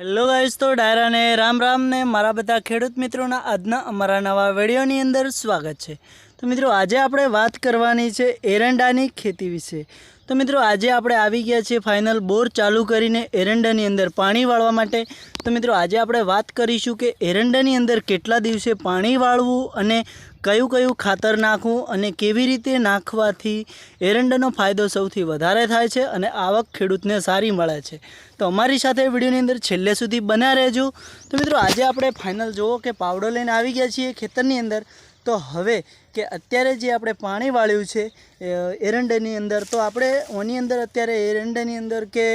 Hello guys તો ડાયરાને રામ રામને મારા બધા ખેડૂત મિત્રોના આજના અમારા નવા વિડીયોની અંદર સ્વાગત છે. તો મિત્રો, આજે આપણે વાત કરવાની છે એરંડાની ખેતી વિશે. તો મિત્રો, આજે આપણે આવી ગયા છીએ ફાઇનલ બોર ચાલુ કરીને એરંડાની અંદર પાણી વાળવા માટે. તો મિત્રો, આજે આપણે વાત કરીશું કે એરંડાની અંદર કેટલા દિવસે પાણી વાળવું અને કયું કયું ખાતર નાખવું અને કેવી રીતે નાખવાથી એરંડાનો ફાયદો સૌથી વધારે થાય છે અને આવક ખેડૂતને સારી મળે છે. તો અમારી સાથે વિડીયોની અંદર છેલ્લે સુધી બન્યા રહેજો. તો મિત્રો, આજે આપણે ફાઇનલ જુઓ કે પાવડો લઈને આવી ગયા છીએ ખેતરની અંદર. તો હવે કે અત્યારે જે આપણે પાણી વાળ્યું છે એરંડાની અંદર. તો આપણે ઓની અંદર અત્યારે એરંડાની અંદર કે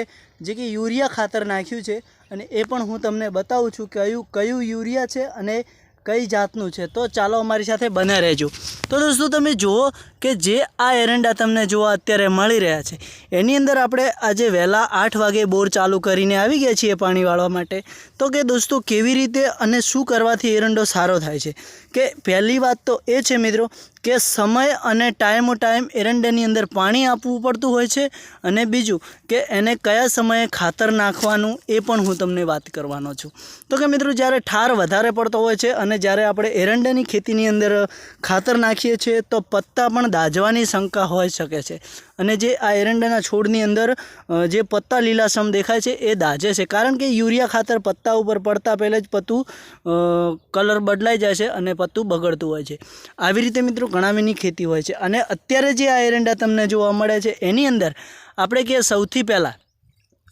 જે કે યુરિયા ખાતર નાખ્યું છે, અને એ પણ હું તમને બતાવું છું કયું કયું યુરિયા છે અને કઈ જાતનું છે તો ચાલો અમારી સાથે બને રહેજો. તો દોસ્તો તમે જુઓ કે જે આ એરંડા તમને જોવા અત્યારે મળી રહ્યા છે, એની અંદર આપણે આજે વહેલા આઠ વાગે બોર ચાલુ કરીને આવી ગયા છીએ પાણી વાળવા માટે. તો કે દોસ્તો કેવી રીતે અને શું કરવાથી એરંડો સારો થાય છે? કે પહેલી વાત તો એ છે મિત્રો કે સમય અને ટાઈમો ટાઈમ એરંડાની અંદર પાણી આપવું પડતું હોય છે અને બીજું કે એને કયા સમયે ખાતર નાખવાનું એ પણ હું તમને વાત કરવાનો છું. તો કે મિત્રો જ્યારે ઠાર વધારે પડતો હોય છે અને જ્યારે આપણે એરંડાની ખેતીની અંદર ખાતર નાખીએ છીએ, તો પત્તા પણ દાજવાની શંકા હોઈ શકે છે. અને જે આ એરંડાના છોડની અંદર જે પત્તા લીલાસમ દેખાય છે, એ દાજે છે. કારણ કે યુરિયા ખાતર પત્તા ઉપર પડતા પહેલાં જ પત્તું કલર બદલાઈ જાય છે અને પત્તું બગડતું હોય છે. આવી રીતે મિત્રો ઘણામીની ખેતી હોય છે. અને અત્યારે જે આ એરંડા તમને જોવા મળે છે, એની અંદર આપણે કે સૌથી પહેલાં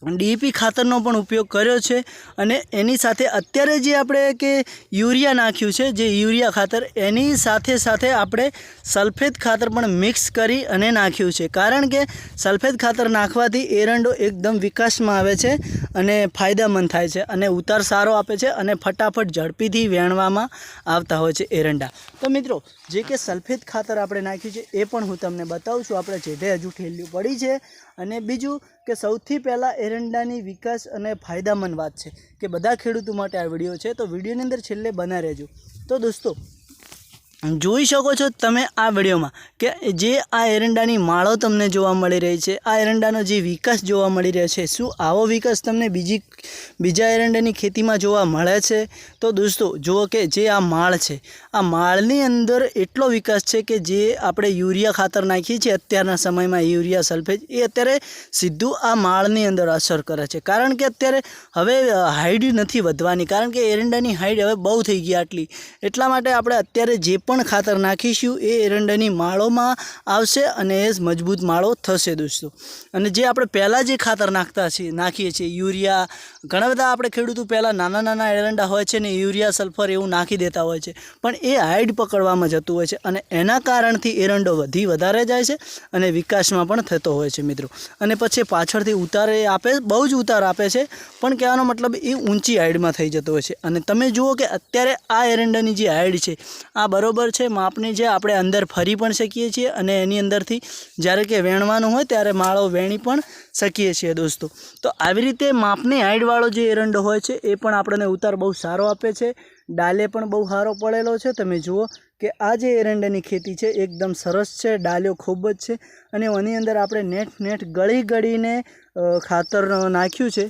ડીઈપી ખાતરનો પણ ઉપયોગ કર્યો છે અને એની સાથે અત્યારે જે આપણે કે યુરિયા નાખ્યું છે, જે યુરિયા ખાતર, એની સાથે સાથે આપણે સલ્ફેટ ખાતર પણ મિક્સ કરી અને નાખ્યું છે. કારણ કે સલ્ફેદ ખાતર નાખવાથી એરંડો એકદમ વિકાસમાં આવે છે અને ફાયદામંદ થાય છે અને ઉતાર સારો આપે છે અને ફટાફટ ઝડપીથી વેણવામાં આવતા હોય છે એરંડા. તો મિત્રો, જે કે સલ્ફેટ ખાતર આપણે નાખ્યું છે એ પણ હું તમને બતાવું છું. આપણે જેઠે હજુ ઠેલ્યું પડી છે અને બીજું કે સૌથી પહેલાં એરંડાની વિકાસ અને ફાયદામંદ વાત છે કે બધા ખેડૂતો માટે આ વીડિયો છે. તો વિડીયોની અંદર છેલ્લે બના રહેજો. તો દોસ્તો જોઈ શકો છો તમે આ વિડીયોમાં કે જે આ એરંડાની માળો તમને જોવા મળી રહી છે, આ એરંડાનો જે વિકાસ જોવા મળી રહ્યો છે, શું આવો વિકાસ તમને બીજી, બીજા એરંડાની ખેતીમાં જોવા મળે છે? તો દોસ્તો, જુઓ કે જે આ માળ છે, આ માળની અંદર એટલો વિકાસ છે કે જે આપણે યુરિયા ખાતર નાખીએ છીએ અત્યારના સમયમાં, યુરિયા સલ્ફેટ, એ અત્યારે સીધું આ માળની અંદર અસર કરે છે. કારણ કે અત્યારે હવે હાઈડ નથી વધવાની, કારણ કે એરંડાની હાઈડ હવે બહુ થઈ ગઈ આટલી. એટલા માટે આપણે અત્યારે જે પણ ખાતર નાખીશું. એ એરંડાની માળોમાં આવશે અને એ મજબૂત માળો થશે દોસ્તો. અને જે આપણે પહેલાં જે ખાતર નાખતા છીએ નાખીએ છીએ, યુરિયા. ઘણા બધા આપણે ખેડૂતો પહેલાં નાના નાના એરંડા હોય છે ને યુરિયા, સલ્ફર એવું નાખી દેતા હોય છે. પણ એ હાઈડ પકડવામાં જતું હોય છે અને એના કારણથી એરંડો વધી વધારે જાય છે અને વિકાસમાં પણ થતો હોય છે મિત્રો. અને પછી પાછળથી ઉતાર આપે, બહુ જ ઉતાર આપે છે, પણ કહેવાનો મતલબ એ ઊંચી હાઈડમાં થઈ જતો હોય છે. અને તમે જુઓ કે અત્યારે આ એરંડાની જે હાઈડ છે, આ બરોબર છે, માપની છે આપણે અંદર ફરી પણ શકીએ છીએ અને એની અંદરથી જ્યારે કે વેણવાનું હોય ત્યારે માળો વેણી પણ શકીએ છીએ દોસ્તો. તો આવી રીતે માપની હાઈટવાળો જે એરંડો હોય છે, એ પણ આપણને ઉતાર બહુ સારો આપે છે. ડાલે પણ બહુ સારો પડેલો છે. તમે જુઓ કે આ જે એરંડાની ખેતી છે, એકદમ સરસ છે, ડાલ્યો ખૂબ જ છે અને એની અંદર આપણે નેટ નેટ ગળી ગળીને ખાતર નાખ્યું છે.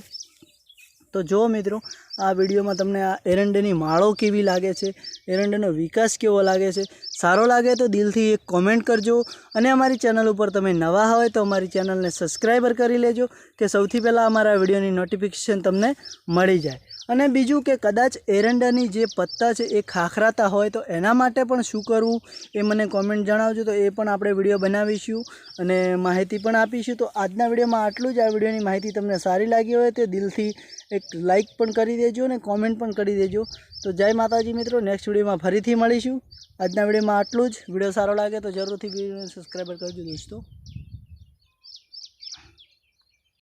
તો જુઓ મિત્રો, આ વિડીયોમાં તમને આ એરંડેની માળો કેવી લાગે છે, એરંડેનો વિકાસ કેવો લાગે છે, સારો લાગે તો દિલથી એક કોમેન્ટ કરજો અને અમારી ચેનલ ઉપર તમે નવા હોય તો અમારી ચેનલને સબસ્ક્રાઈબર કરી લેજો કે સૌથી પહેલાં અમારા વિડીયોની નોટિફિકેશન તમને મળી જાય. અને બીજું કે કદાચ એરંડાની જે પત્તા છે એ ખાખરાતા હોય તો એના માટે પણ શું કરવું એ મને કોમેન્ટ જણાવજો. તો એ પણ આપણે વીડિયો બનાવીશું અને માહિતી પણ આપીશું. તો આજના વિડીયોમાં આટલું જ. આ વિડીયોની માહિતી તમને સારી લાગી હોય તો દિલથી એક લાઈક પણ કરી દેજો અને કોમેન્ટ પણ કરી દેજો. તો જય માતાજી મિત્રો. નેક્સ્ટ વિડીયોમાં ફરીથી મળીશું. આજના વિડીયોમાં આટલું જ. વીડિયો સારો લાગે તો જરૂરથી વિડીયોને સબસ્ક્રાઈબર કરજો દોસ્તો.